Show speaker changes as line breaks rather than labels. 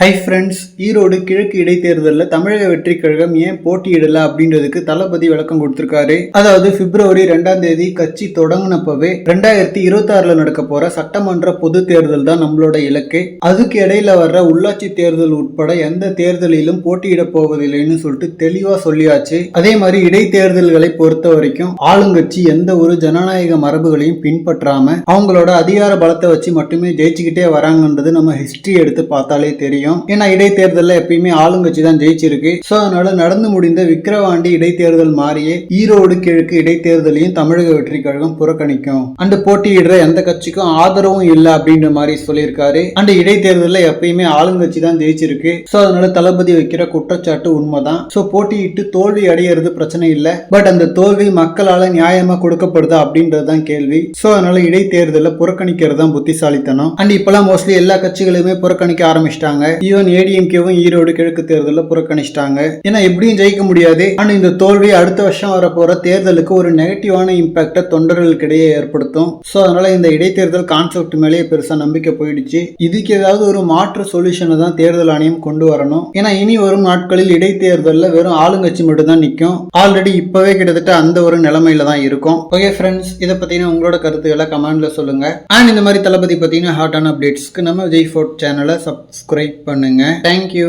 Hi friends Erode கிழக்கு இடைத்தேர்தலில் தமிழக வெற்றி கழகம் ஏன் போட்டியிடல அப்படின்றதுக்கு தளபதி விளக்கம் கொடுத்திருக்காரு. அதாவது பிப்ரவரி ரெண்டாம் தேதி கட்சி தொடங்கினப்பவே ரெண்டாயிரத்தி இருபத்தி ஆறுல நடக்க போற சட்டமன்ற பொது தேர்தல் தான் நம்மளோட இலக்கு. அதுக்கு இடையில வர்ற உள்ளாட்சி தேர்தல் உட்பட எந்த தேர்தலிலும் போட்டியிட போவதில்லைன்னு சொல்லிட்டு தெளிவா சொல்லியாச்சு. அதே மாதிரி இடைத்தேர்தல்களை பொறுத்த வரைக்கும் ஆளுங்கட்சி எந்த ஒரு ஜனநாயக மரபுகளையும் பின்பற்றாம அவங்களோட அதிகார பலத்தை வச்சு மட்டுமே ஜெயிச்சுக்கிட்டே வராங்கன்றது நம்ம ஹிஸ்டரி எடுத்து பார்த்தாலே தெரியும். ஏன்னா இடைத்தேர்தலில் எப்பயுமே ஆளுங்கட்சி தான் ஜெயிச்சிருக்கு. ஸோ அதனால நடந்து முடிந்த விக்கிரவாண்டி இடைத்தேர்தல் மாறியே ஈரோடு கிழக்கு இடைத்தேர்தலையும் தமிழக வெற்றி கழகம் புறக்கணிக்கும். அண்ட் போட்டியிடுற எந்த கட்சிக்கும் ஆதரவும் இல்லை அப்படின்ற மாதிரி சொல்லியிருக்காரு. அண்ட் இடைத்தேர்தலில் எப்பயுமே ஆளுங்கட்சி தான் ஜெயிச்சிருக்கு. ஸோ அதனால தளபதி வைக்கிற குற்றச்சாட்டு உண்மைதான். ஸோ போட்டியிட்டு தோல்வி அடையிறது பிரச்சனை இல்லை. பட் அந்த தோல்வி மக்களால நியாயமா கொடுக்கப்படுதா அப்படின்றது தான் கேள்வி. ஸோ அதனால இடைத்தேர்தலில் புறக்கணிக்கிறது தான் புத்திசாலித்தனம். அண்ட் இப்பெல்லாம் மோஸ்ட்லி எல்லா கட்சிகளுமே புறக்கணிக்க ஆரம்பிச்சிட்டாங்க. ஈவன் ஏடிஎம்கேவும் ஈரோடு கிழக்கு தேர்தலில் புறக்கணிச்சிட்டாங்க. ஏன்னா எப்படியும் ஜெயிக்க முடியாது. ஆனால் இந்த தோல்வி அடுத்த வருஷம் வரப்போற தேர்தலுக்கு ஒரு நெகட்டிவான இம்பாக்டை தொண்டர்களுக்கிடையே ஏற்படுத்தும். ஸோ அதனால இந்த இடைத்தேர்தல் கான்செப்ட் மேலேயே பெருசாக நம்பிக்கை போயிடுச்சு. இதுக்கு ஏதாவது ஒரு மாற்று சொல்யூஷனை தான் தேர்தல் ஆணையம் கொண்டு வரணும். ஏன்னா இனி வரும் நாட்களில் இடைத்தேர்தலில் வெறும் ஆளுங்கட்சி மட்டும் தான் நிற்கும் ஆல்ரெடி இப்போவே கிட்டத்தட்ட அந்த ஒரு நிலைமையில தான் இருக்கும். ஓகே ஃப்ரெண்ட்ஸ் இதை பற்றின உங்களோட கருத்துக்களை கமெண்ட்ல சொல்லுங்க. அண்ட் இந்த மாதிரி தளபதி பத்தின ஹாட்டான அப்டேட்ஸ்க்கு நம்ம விஜய் ஃபோர்ட் சேனலை சப்ஸ்கிரைப் பண்ணுங்க. Thank you